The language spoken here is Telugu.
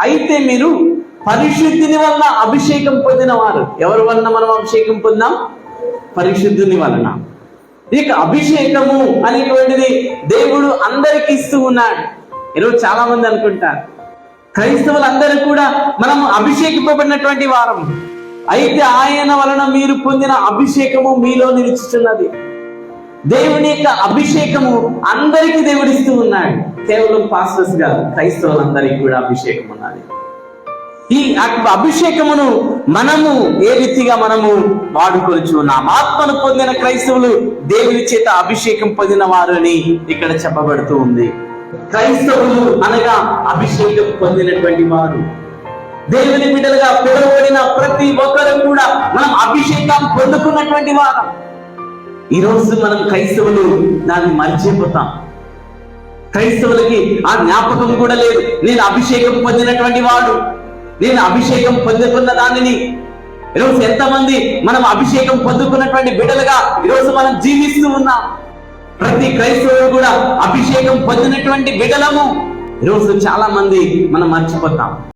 అయితే మీరు పరిశుద్ధిని వలన అభిషేకం పొందిన వారు. ఎవరి వలన మనం అభిషేకం పొందాం? పరిశుద్ధుని వలన. ఇక అభిషేకము అనేటువంటిది దేవుడు అందరికి ఇస్తూ ఉన్నాడు. ఈరోజు చాలా మంది అనుకుంటారు. క్రైస్తవులందరూ కూడా మనం అభిషేకింపబడినటువంటి వారం. అయితే ఆయన వలన మీరు పొందిన అభిషేకము మీలో నిలుచుతున్నది దేవుని యొక్క అభిషేకము అందరికీ దేవుడిస్తూ ఉన్నాడు. కేవలం పాస్టర్స్గా క్రైస్తవులందరికీ కూడా అభిషేకం ఉన్నది. ఈ అభిషేకమును మనము ఏ రీతిగా మనము వాడుకోవచ్చు ఉన్నాం? ఆత్మను పొందిన క్రైస్తవులు దేవుని చేత అభిషేకం పొందిన వారు అని ఇక్కడ చెప్పబడుతూ ఉంది. క్రైస్తవులు అనగా అభిషేకం పొందినటువంటి వారు. దేవుని బిడ్డలుగా పిలువబడిన ప్రతి ఒక్కరు కూడా మనం అభిషేకం పొందుకున్నటువంటి వారు. ఈ రోజు మనం క్రైస్తవులు దాన్ని మర్చిపోతాం. క్రైస్తవులకి ఆ జ్ఞాపకం కూడా లేదు. నేను అభిషేకం పొందినటువంటి వాడు. నేను అభిషేకం పొందుకున్న దానిని. ఈరోజు ఎంతమంది మనం అభిషేకం పొందుకున్నటువంటి బిడ్డలుగా ఈరోజు మనం జీవిస్తూ ఉన్నాం. ప్రతి క్రైస్తవుడు కూడా అభిషేకం పొందినటువంటి బిడ్డలము. ఈరోజు చాలా మంది మనం మర్చిపోతాం.